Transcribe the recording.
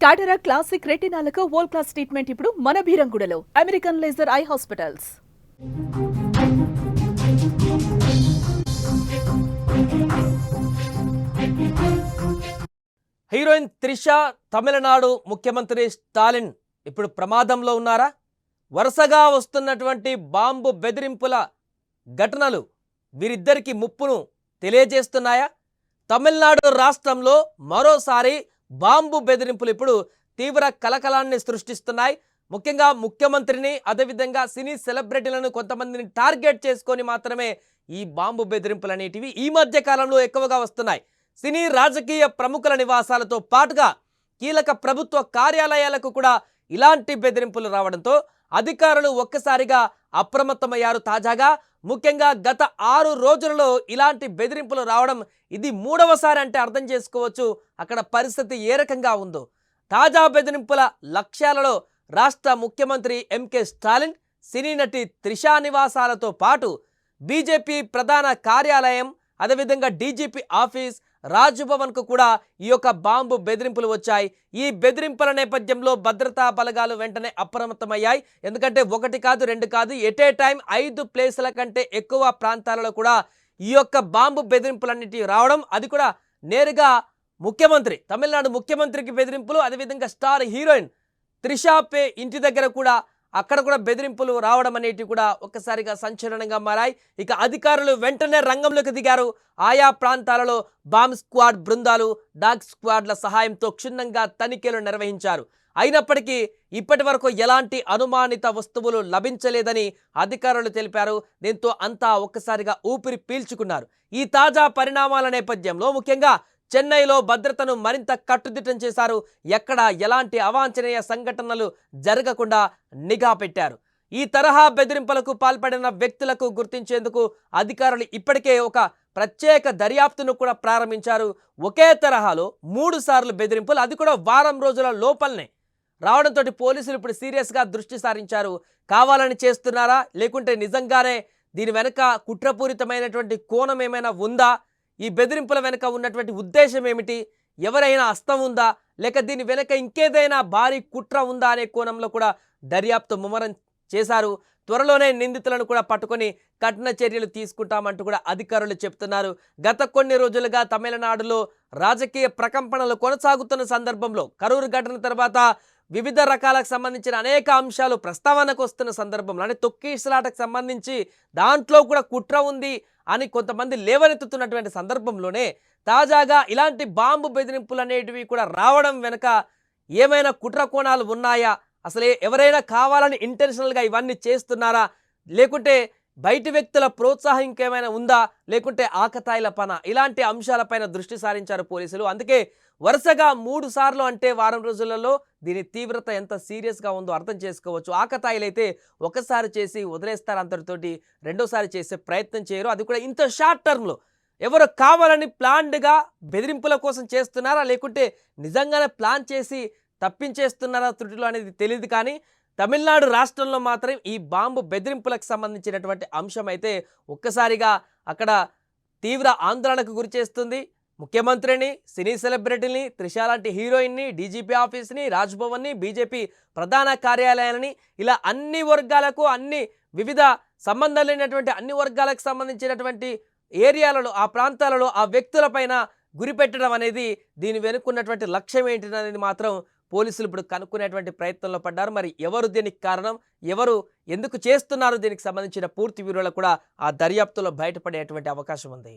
టాటరా classic రెటినాలకు world class treatment ఇప్పుడు మన భీరంగుడలో American laser eye hospitals heroine Trisha Tamil Nadu ముఖ్యమంత్రి స్టాలిన్ ఇప్పుడు ప్రమాదంలో ఉన్నారా వరుసగా వస్తున్నటువంటి బాంబు బెదిరింపుల ఘటనలు వీరిద్దరికి ముప్పును తెలియజేస్తున్నాయా? తమిళనాడు రాష్ట్రంలో మరోసారి బాంబు బెదిరింపులు ఇప్పుడు తీవ్ర కలకలాన్ని సృష్టిస్తున్నాయి. ముఖ్యంగా ముఖ్యమంత్రిని అదేవిధంగా సినీ సెలబ్రిటీలను కొంతమందిని టార్గెట్ చేసుకొని మాత్రమే ఈ బాంబు బెదిరింపులు అనేటివి ఈ మధ్య కాలంలో ఎక్కువగా వస్తున్నాయి. సినీ రాజకీయ ప్రముఖుల నివాసాలతో పాటుగా కీలక ప్రభుత్వ కార్యాలయాలకు కూడా ఇలాంటి బెదిరింపులు రావడంతో అధికారులు ఒక్కసారిగా అప్రమత్తమయ్యారు తాజాగా. ముఖ్యంగా గత ఆరు రోజులలో ఇలాంటి బెదిరింపులు రావడం ఇది మూడవసారి అంటే అర్థం చేసుకోవచ్చు. అక్కడ పరిస్థితి ఏ రకంగా ఉందో. తాజా బెదిరింపుల లక్ష్యాలలో రాష్ట్ర ముఖ్యమంత్రి ఎంకే స్టాలిన్ సినీ నటి త్రిషా నివాసాలతో పాటు బీజేపీ ప్రధాన కార్యాలయం అదేవిధంగా డీజీపీ ఆఫీస్ రాజ్భవన్కు కూడా ఈ యొక్క బాంబు బెదిరింపులు వచ్చాయి. ఈ బెదిరింపుల నేపథ్యంలో భద్రతా బలగాలు వెంటనే అప్రమత్తమయ్యాయి. ఎందుకంటే ఒకటి కాదు రెండు కాదు ఎట్ ఏ టైం ఐదు ప్లేసుల కంటే ఎక్కువ ప్రాంతాలలో కూడా ఈ యొక్క బాంబు బెదిరింపులన్నిటి రావడం అది కూడా నేరుగా ముఖ్యమంత్రి తమిళనాడు ముఖ్యమంత్రికి బెదిరింపులు అదేవిధంగా స్టార్ హీరోయిన్ త్రిషా పే ఇంటి దగ్గర కూడా అక్కడ కూడా బెదిరింపులు రావడం అనేటివి కూడా ఒక్కసారిగా సంచలనంగా మారాయి. ఇక అధికారులు వెంటనే రంగంలోకి దిగారు. ఆయా ప్రాంతాలలో బాంబ్ స్క్వాడ్ బృందాలు డాగ్ స్క్వాడ్ల సహాయంతో క్షుణ్ణంగా తనిఖీలు నిర్వహించారు. అయినప్పటికీ ఇప్పటి వరకు ఎలాంటి అనుమానిత వస్తువులు లభించలేదని అధికారులు తెలిపారు. దీంతో అంతా ఒక్కసారిగా ఊపిరి పీల్చుకున్నారు. ఈ తాజా పరిణామాల నేపథ్యంలో ముఖ్యంగా చెన్నైలో భద్రతను మరింత కట్టుదిట్టం చేశారు. ఎక్కడ ఎలాంటి అవాంఛనీయ సంఘటనలు జరగకుండా నిఘా పెట్టారు. ఈ తరహా బెదిరింపులకు పాల్పడిన వ్యక్తులకు గుర్తించేందుకు అధికారులు ఇప్పటికే ఒక ప్రత్యేక దర్యాప్తును కూడా ప్రారంభించారు. ఒకే తరహాలో మూడు సార్లు బెదిరింపులు అది కూడా వారం రోజుల లోపలనే. రావడంతో పోలీసులు ఇప్పుడు సీరియస్గా దృష్టి సారించారు. కావాలని చేస్తున్నారా? లేకుంటే నిజంగానే దీని వెనక కుట్రపూరితమైనటువంటి కోణం ఏమైనా ఉందా? ఈ బెదిరింపుల వెనుక ఉన్నటువంటి ఉద్దేశం ఏమిటి? ఎవరైనా అస్తం ఉందా? లేక దీని వెనుక ఇంకేదైనా భారీ కుట్ర ఉందా అనే కోణంలో కూడా దర్యాప్తు ముమ్మరం చేశారు. త్వరలోనే నిందితులను కూడా పట్టుకొని కఠిన చర్యలు తీసుకుంటామంటూ కూడా అధికారులు చెప్తున్నారు. గత కొన్ని రోజులుగా తమిళనాడులో రాజకీయ ప్రకంపనలు కొనసాగుతున్న సందర్భంలో కరూరు ఘటన తర్వాత వివిధ రకాలకు సంబంధించిన అనేక అంశాలు ప్రస్తావనకు వస్తున్న సందర్భంలో అంటే తొక్కిసలాటకు సంబంధించి దాంట్లో కూడా కుట్ర ఉంది అని కొంతమంది లేవనెత్తుతున్నటువంటి సందర్భంలోనే తాజాగా ఇలాంటి బాంబు బెదిరింపులు అనేటివి కూడా రావడం వెనుక ఏమైనా కుట్ర కోణాలు ఉన్నాయా? అసలే ఎవరైనా కావాలని ఇంటెన్షనల్గా ఇవన్నీ చేస్తున్నారా? లేకుంటే బయటి వ్యక్తుల ప్రోత్సాహం ఇంకేమైనా ఉందా? లేకుంటే ఆకతాయిల పన? ఇలాంటి అంశాలపైన దృష్టి సారించారు పోలీసులు. అందుకే వరుసగా మూడు సార్లు అంటే వారం రోజులలో దీని తీవ్రత ఎంత సీరియస్గా ఉందో అర్థం చేసుకోవచ్చు. ఆకతాయిలైతే ఒకసారి చేసి వదిలేస్తారు అంతటితోటి రెండోసారి చేసే ప్రయత్నం చేయరు. అది కూడా ఇంత షార్ట్ టర్మ్లో. ఎవరు కావాలని ప్లాన్డ్గా బెదిరింపుల కోసం చేస్తున్నారా? లేకుంటే నిజంగానే ప్లాన్ చేసి తప్పించేస్తున్నారా? త్రుటిలో అనేది తెలియదు కానీ తమిళనాడు రాష్ట్రంలో మాత్రం ఈ బాంబు బెదిరింపులకు సంబంధించినటువంటి అంశం అయితే ఒక్కసారిగా అక్కడ తీవ్ర ఆందోళనకు గురి చేస్తుంది. ముఖ్యమంత్రిని సినీ సెలబ్రిటీని త్రిష లాంటి హీరోయిన్ని డీజీపీ ఆఫీస్ని రాజ్భవన్ని బీజేపీ ప్రధాన కార్యాలయాలని ఇలా అన్ని వర్గాలకు అన్ని వివిధ సంబంధం లేనటువంటి అన్ని వర్గాలకు సంబంధించినటువంటి ఏరియాలలో ఆ ప్రాంతాలలో ఆ వ్యక్తులపైన గురిపెట్టడం అనేది దీని వెనుకున్నటువంటి లక్ష్యం ఏంటి అనేది మాత్రం పోలీసులు ఇప్పుడు కనుక్కునేటువంటి ప్రయత్నంలో పడ్డారు. మరి ఎవరు దీనికి కారణం? ఎవరు ఎందుకు చేస్తున్నారు? దీనికి సంబంధించిన పూర్తి వివరాలు కూడా ఆ దర్యాప్తులో బయటపడేటువంటి అవకాశం ఉంది.